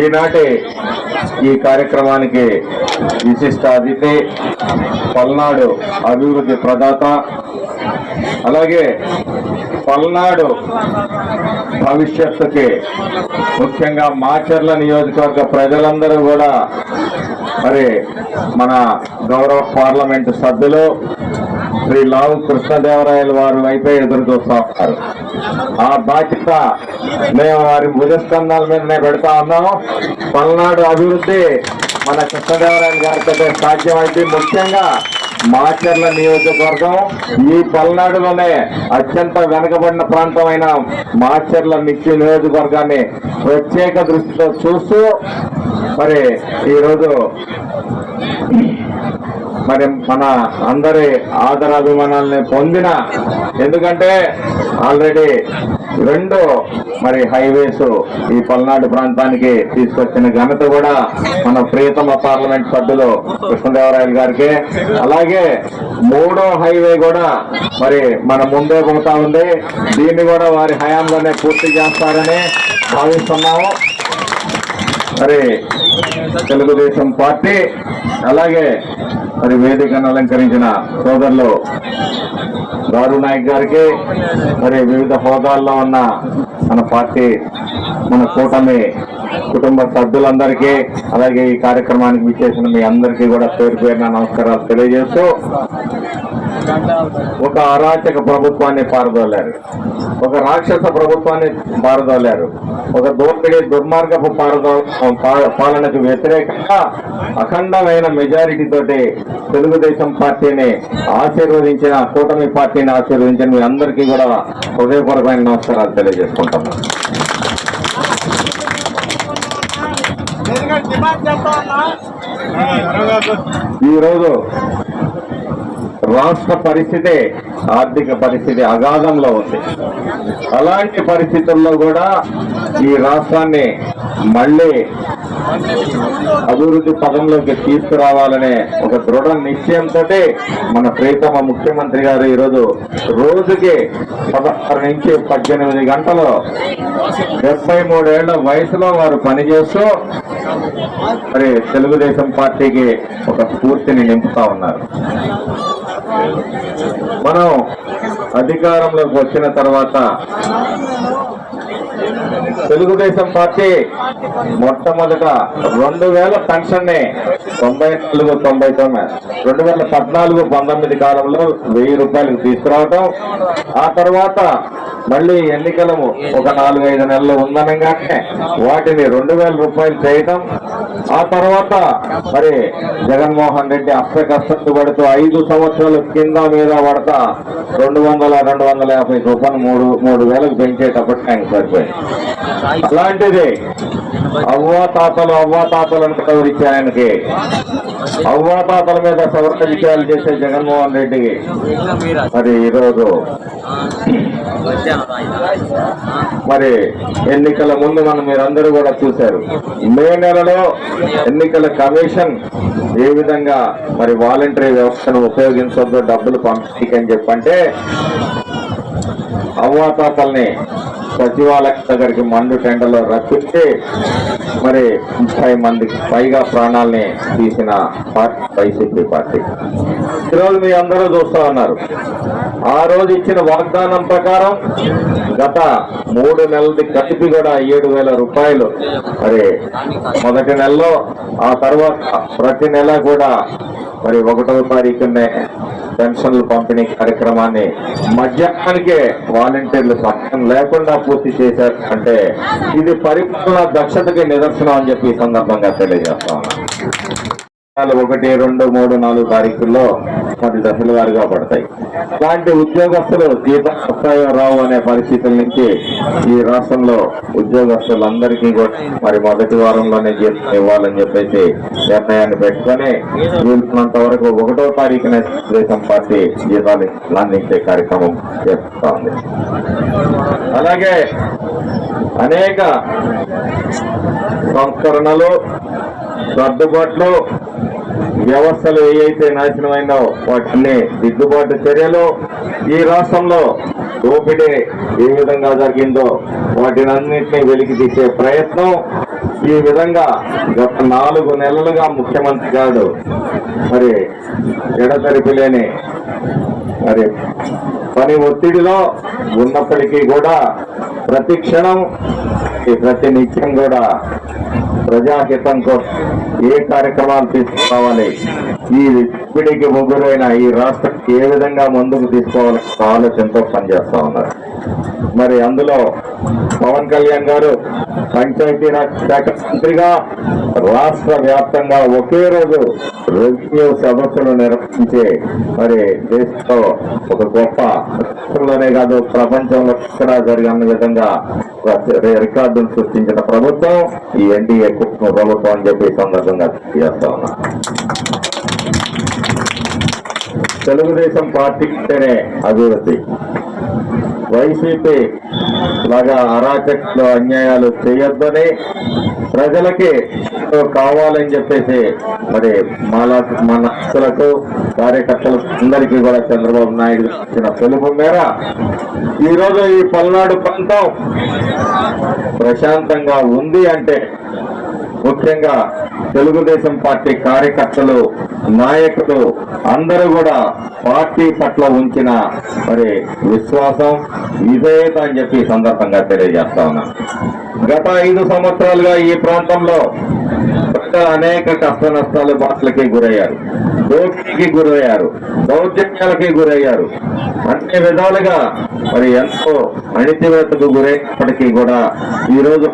ఈనాటి ఈ కార్యక్రమానికి విశిష్ట అతిథి పల్నాడు అభివృద్ధి ప్రదాత అలాగే పల్నాడు భవిష్యత్తుకి ముఖ్యంగా మాచర్ల నియోజకవర్గ ప్రజలందరూ కూడా మరి మన గౌరవ పార్లమెంటు సభ్యులు శ్రీ లావు కృష్ణదేవరాయల వారు వైపే ఎదురు చూస్తూ ఉన్నారు. ఆ బాధ్యత మేము వారి భుజస్కంధాల మీదనే పెడతా ఉన్నాము. పల్నాడు అభివృద్ధి మన కృష్ణదేవరాయలు గారితో సాధ్యమైంది. ముఖ్యంగా మాచర్ల నియోజకవర్గం ఈ పల్నాడులోనే అత్యంత వెనకబడిన ప్రాంతమైన మాచర్ల మిక్కి నియోజకవర్గాన్ని ప్రత్యేక దృష్టితో చూస్తూ మరి ఈరోజు మరి మన అందరి ఆదరాభిమానాలని పొందిన ఎందుకంటే ఆల్రెడీ రెండు మరి హైవేస్ ఈ పల్నాడు ప్రాంతానికి తీసుకొచ్చిన ఘనత కూడా మన ప్రియతమ పార్లమెంట్ సభ్యులు కృష్ణదేవరాయలు గారికి. అలాగే మూడో హైవే కూడా మరి మన ముందే పోతా ఉంది. దీన్ని కూడా వారి హయాంలోనే పూర్తి చేస్తారని భావిస్తున్నాము. మరి తెలుగుదేశం పార్టీ అలాగే మరి వేదికను అలంకరించిన సోదరులు గారు నాయక్ గారికి మరి వివిధ హోదాల్లో ఉన్న మన పార్టీ మన కూటమి కుటుంబ సభ్యులందరికీ అలాగే ఈ కార్యక్రమానికి విచ్చేసిన మీ అందరికీ కూడా పేరు పేరున నమస్కారాలు తెలియజేస్తూ ఒక అరాచక ప్రభుత్వాన్ని పారదోలారు. ఒక రాక్షస ప్రభుత్వాన్ని పారదోలారు. ఒక దోపిడీ దుర్మార్గపు పారదో పాలనకు వ్యతిరేకంగా అఖండమైన మెజారిటీ తోటి తెలుగుదేశం పార్టీని ఆశీర్వదించిన కూటమి పార్టీని ఆశీర్వదించిన మీ అందరికీ కూడా హృదయపూర్వకమైన నమస్కారాలు తెలియజేసుకుంటాము ఈరోజు రాష్ట్ర పరిస్థితి ఆర్థిక పరిస్థితి అగాధంలో ఉంది. అలాంటి పరిస్థితుల్లో కూడా ఈ రాష్ట్రాన్ని మళ్ళీ అభివృద్ధి పదంలోకి తీసుకురావాలనే ఒక దృఢ నిశ్చయంతో మన ప్రీతమ ముఖ్యమంత్రి గారు ఈరోజు రోజుకి పదహారు నుంచి పద్దెనిమిది గంటలు డెబ్బై మూడేళ్ళ వయసులో వారు పనిచేస్తూ మరి తెలుగుదేశం పార్టీకి ఒక స్ఫూర్తిని నింపుతా ఉన్నారు. మనం అధికారంలోకి వచ్చిన తర్వాత తెలుగుదేశం పార్టీ మొట్టమొదట రెండు వేల పెన్షన్ని తొంభై నాలుగు తొంభై తొమ్మిది రెండు వేల పద్నాలుగు పంతొమ్మిది కాలంలో వెయ్యి రూపాయలకు తీసుకురావటం. ఆ తర్వాత మళ్ళీ ఎన్నికలు ఒక నాలుగు ఐదు నెలలు ఉందనగానే వాటిని రెండు వేల రూపాయలు చేయటం. ఆ తర్వాత మరి జగన్మోహన్ రెడ్డి అష్టకష్టం పడుతూ ఐదు సంవత్సరాలు కింద మీద పడతా రెండు వందల రెండు వందల యాభై రూపాయలు మూడు మూడు వేలకు పెంచేటప్పటికి ఆయన సరిపోయింది. అలాంటిది. అవ్వా తాతలు అవ్వా తాతలు ఆయనకి. అవ్వా తాతల మీద సవరణ విషయాలు చేసే జగన్మోహన్ రెడ్డికి. మరి ఈరోజు మరి ఎన్నికల ముందు మనం మీరందరూ కూడా చూశారు. మే నెలలో ఎన్నికల కమిషన్ ఏ విధంగా మరి వాలంటరీ వ్యవస్థను ఉపయోగించొద్దు డబ్బులు పంపిణీకి అని చెప్పంటే అవ్వాతాతల్ని సచివాలయం దగ్గరికి మండు టెండలో రప్పించి మరి ముప్పై మందికి పైగా ప్రాణాల్ని తీసిన పార్టీ వైసీపీ పార్టీ. ఈరోజు మీ అందరూ చూస్తా ఉన్నారు. ఆ రోజు ఇచ్చిన వాగ్దానం ప్రకారం గత మూడు నెలలది కలిపి కూడా ఏడు వేల రూపాయలు. మరి మొదటి నెలలో ఆ తర్వాత ప్రతి నెల కూడా మరి ఒకటవ తారీఖునే పెన్షన్లు పంపిణీ కార్యక్రమాన్ని మధ్యాహ్నానికే వాలంటీర్లు సమయం లేకుండా పూర్తి చేశారు. అంటే ఇది పరిపాలన దక్షతకి నిదర్శనం అని చెప్పి ఈ సందర్భంగా తెలియజేస్తా ఉన్నాను. ఒకటి రెండు మూడు నాలుగు తారీఖుల్లో పది దశల వారుగా పడతాయి. ఇలాంటి ఉద్యోగస్తులు జీతం వస్తాయో రావు అనే పరిస్థితుల నుంచి ఈ రాష్ట్రంలో ఉద్యోగస్తులందరికీ కూడా మరి మొదటి వారంలోనే జీతం ఇవ్వాలని చెప్పేసి నిర్ణయాన్ని పెట్టుకొని వీలున్నంత వరకు ఒకటో తారీఖున దేశం పార్టీ జీతాలు అందించే కార్యక్రమం చేస్తా ఉంది అలాగే అనేక సంస్కరణలు సర్దుబాట్లు వ్యవస్థలు ఏవైతే నాశనమైందో వాటిని దిద్దుబాటు చర్యలు ఈ రాష్ట్రంలో దోపిడీ ఏ విధంగా జరిగిందో వాటినన్నింటినీ వెలికి తీసే ప్రయత్నం ఈ విధంగా గత నాలుగు నెలలుగా ముఖ్యమంత్రి గారు మరి ఎడతెరిపి లేని మరి పని ఒత్తిడిలో ఉన్నప్పటికీ కూడా ప్రతి క్షణం ఈ ప్రతి నిత్యం కూడా ప్రజాహితం కోసం ఏ కార్యక్రమాలు తీసుకురావాలి ఈ ఇప్పటికి ముగ్గురైన ఈ రాష్ట్రం ఏ విధంగా ముందుకు తీసుకోవాలని ఆలోచనతో పనిచేస్తా ఉన్నారు. మరి అందులో పవన్ కళ్యాణ్ గారు పంచాయతీరాజ్ శాఖ మంత్రిగా రాష్ట్ర వ్యాప్తంగా ఒకే రోజు రెవెన్యూ సదస్సులు నిర్వహించే మరి దేశంలో ఒక గొప్ప రాష్ట్రంలోనే కాదు ప్రపంచంలో ఎక్కడ జరిగిన విధంగా రికార్డును సృష్టించిన ప్రభుత్వం ఈ ఎన్డీఏ కుటుంబ ప్రభుత్వం అని చెప్పి సందర్భంగా చేస్తా ఉన్నా. తెలుగుదేశం పార్టీనే అభివృద్ధి. వైసీపీ లాగా అరాచకలు అన్యాయాలు చేయొద్దని ప్రజలకి కావాలని చెప్పేసి మరి మాలా మన నాయకులకు కార్యకర్తలు అందరికీ కూడా చంద్రబాబు నాయుడు ఇచ్చిన పిలుపు మేర ఈరోజు ఈ పల్నాడు ప్రాంతం ప్రశాంతంగా ఉంది అంటే ముఖ్యంగా తెలుగుదేశం పార్టీ కార్యకర్తలు నాయకులు అందరూ కూడా పార్టీ పట్ల ఉంచిన మరి విశ్వాసం విధేయత అని చెప్పి సందర్భంగా తెలియజేస్తా ఉన్నా. గత ఐదు సంవత్సరాలుగా ఈ ప్రాంతంలో ప్రజలు అనేక కష్ట నష్టాలు బాధలకి గురయ్యారు. దోపిడీకి గురయ్యారు. దౌర్జన్యాలకి గురయ్యారు. అన్ని విధాలుగా మరి ఎంతో అణితివేతకు గురైనప్పటికీ కూడా ఈ రోజు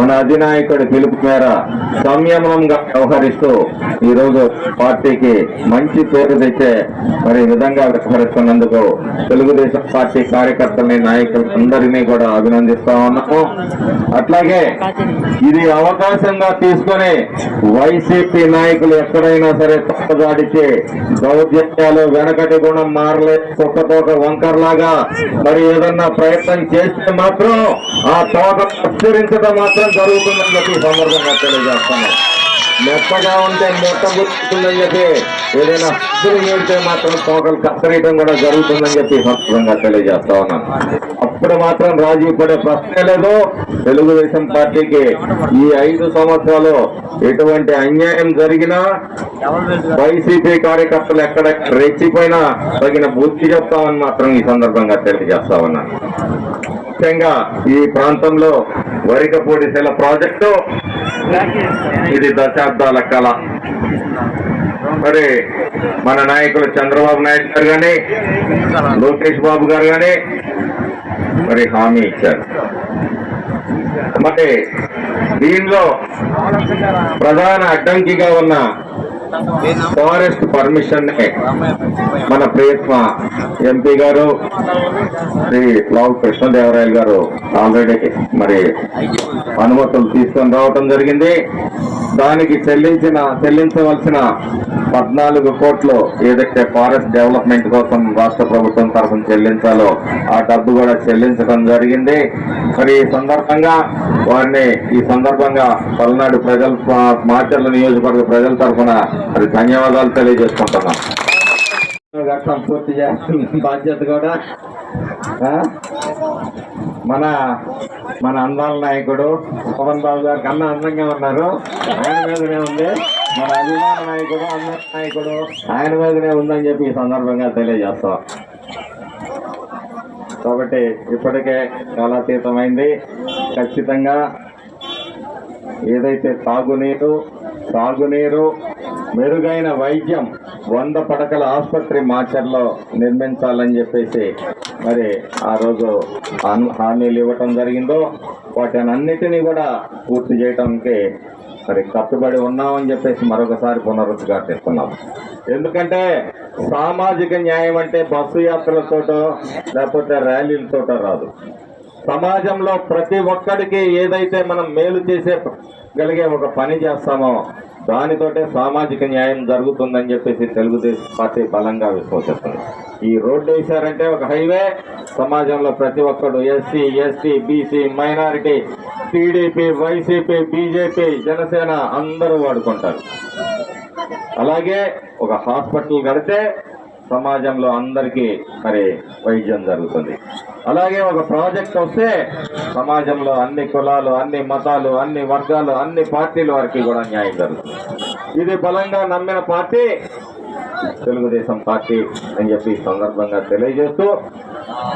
మన అధినాయకుడి పిలుపు మేర సంయమనంగా వ్యవహరిస్తూ ఈ రోజు పార్టీకి మంచి పేరు తెచ్చే మరి విధంగా వ్యవహరిస్తున్నందుకు తెలుగుదేశం పార్టీ కార్యకర్తల్ని నాయకులు అందరినీ కూడా అభినందిస్తా ఉన్నాము. అట్లాగే ఇది అవకాశంగా తీసుకొని వైసీపీ నాయకులు ఎక్కడైనా సరే తప్పదాడిచి దౌర్జన్యాలు వెనకటి గుణం మారలే కుక్క తోక వంకర్లాగా. మరి ఏదన్నా ప్రయత్నం చేస్తే మాత్రం ఆ తోక విస్తరించడం మాత్రం జరుగుతుందని చెప్పి సందర్భంగా తెలియజేస్తాను మెత్తగా ఉంటే మెత్త గుర్తుందని చెప్పి ఏదైనా అప్పులు మాత్రం తోకలు కత్తరీయడం కూడా జరుగుతుందని చెప్పి సంస్కృతంగా తెలియజేస్తా ఉన్నాను. అప్పుడు మాత్రం రాజీ పడే ప్రశ్నే లేదు. తెలుగుదేశం పార్టీకి ఈ ఐదు సంవత్సరాలు ఎటువంటి అన్యాయం జరిగినా వైసీపీ కార్యకర్తలు ఎక్కడ రెచ్చిపోయినా తగిన బుద్ధి చెప్తామని మాత్రం ఈ సందర్భంగా తెలియజేస్తా ఉన్నాను. ముఖ్యంగా ఈ ప్రాంతంలో వరికపూడి శిల ప్రాజెక్టు. ఇది దశాబ్దాల కళ. మరి మన నాయకులు చంద్రబాబు నాయుడు గారు కానీ లోకేష్ బాబు గారు కానీ మరి హామీ ఇచ్చారు. మరి దీనిలో ప్రధాన అడ్డంకిగా ఉన్న ఫారెస్ట్ పర్మిషన్ మన ప్రయత్న ఎంపీ గారు శ్రీ లావు కృష్ణదేవరాయలు గారు ఆల్రెడీ మరి అనుమతులు తీసుకొని రావటం జరిగింది. దానికి చెల్లించిన చెల్లించవలసిన పద్నాలుగు కోట్లు ఏదైతే ఫారెస్ట్ డెవలప్మెంట్ కోసం రాష్ట్ర ప్రభుత్వం తరఫున చెల్లించాలో ఆ డబ్బు కూడా చెల్లించడం జరిగింది. మరి ఈ సందర్భంగా వారిని ఈ సందర్భంగా పల్నాడు ప్రజల మాచర్ల నియోజకవర్గ ప్రజల తరఫున మరి ధన్యవాదాలు తెలియజేసుకుంటున్నాం. పూర్తి చేస్తున్న బాధ్యత కూడా మన మన అందాల నాయకుడు పవన్ బాబు గారికి అన్న అందంగా ఉన్నారు. ఆయన మీదనే ఉంది. మన అభిమాన నాయకుడు అంద నాయకుడు ఆయన మీదనే ఉందని చెప్పి ఈ సందర్భంగా తెలియజేస్తాం. కాబట్టి ఇప్పటికే కాలాతీతమైంది. ఖచ్చితంగా ఏదైతే తాగునీరు సాగునీరు మెరుగైన వైద్యం వంద పడకల ఆసుపత్రి మాచర్లో నిర్మించాలని చెప్పేసి మరి ఆ రోజు హామీలు ఇవ్వటం జరిగిందో వాటిని అన్నిటినీ కూడా పూర్తి చేయడానికి మరి కట్టుబడి ఉన్నామని చెప్పేసి మరొకసారి పునరుద్ఘాటిస్తున్నాం ఎందుకంటే సామాజిక న్యాయం అంటే బస్సు యాత్రలతోటో లేకపోతే ర్యాలీలతోటో రాదు. సమాజంలో ప్రతి ఒక్కడికి ఏదైతే మనం మేలు చేసే గలిగే ఒక పని చేస్తామో దానితోటే సామాజిక న్యాయం జరుగుతుందని చెప్పేసి తెలుగుదేశం పార్టీ బలంగా విశ్వసిస్తుంది. ఈ రోడ్డు వేశారంటే ఒక హైవే సమాజంలో ప్రతి ఒక్కడు SC ST BC minority TDP YCP BJP Janasena అందరూ వాడుకుంటారు. అలాగే ఒక హాస్పిటల్ కడితే సమాజంలో అందరికీ మరి వైద్యం జరుగుతుంది. అలాగే ఒక ప్రాజెక్ట్ వస్తే సమాజంలో అన్ని కులాలు అన్ని మతాలు అన్ని వర్గాలు అన్ని పార్టీల వారికి కూడా న్యాయం జరుగుతుంది. ఇది బలంగా నమ్మిన పార్టీ తెలుగుదేశం పార్టీ అని చెప్పి సందర్భంగా తెలియజేస్తూ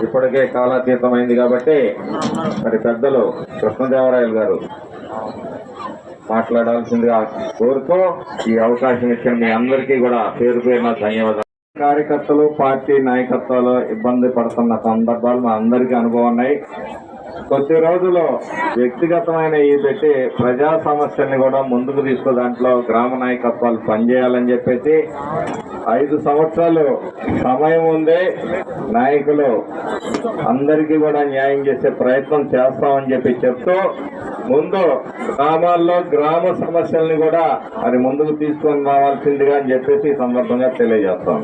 ఇప్పటికే కాలాతీతమైంది కాబట్టి మరి పెద్దలు కృష్ణదేవరాయలు గారు మాట్లాడాల్సిందిగా కోరుతూ ఈ అవకాశం ఇచ్చిన మీ అందరికీ కూడా పేరు పేరున ధన్యవాదాలు. కార్యకర్తలు పార్టీ నాయకత్వాలు ఇబ్బంది పడుతున్న సందర్భాలు మా అందరికీ అనుభవం ఉన్నాయి. కొద్ది రోజులు వ్యక్తిగతమైన ఈ పెట్టి ప్రజా సమస్యల్ని కూడా ముందుకు తీసుకు దాంట్లో గ్రామ నాయకత్వాలు పనిచేయాలని చెప్పేసి ఐదు సంవత్సరాలు సమయం ఉంది నాయకులు అందరికీ కూడా న్యాయం చేసే ప్రయత్నం చేస్తామని చెప్పి చెప్తూ ముందు గ్రామాల్లో గ్రామ సమస్యల్ని కూడా అది ముందుకు తీసుకొని రావాల్సిందిగా అని చెప్పేసి ఈ సందర్భంగా తెలియజేస్తాం.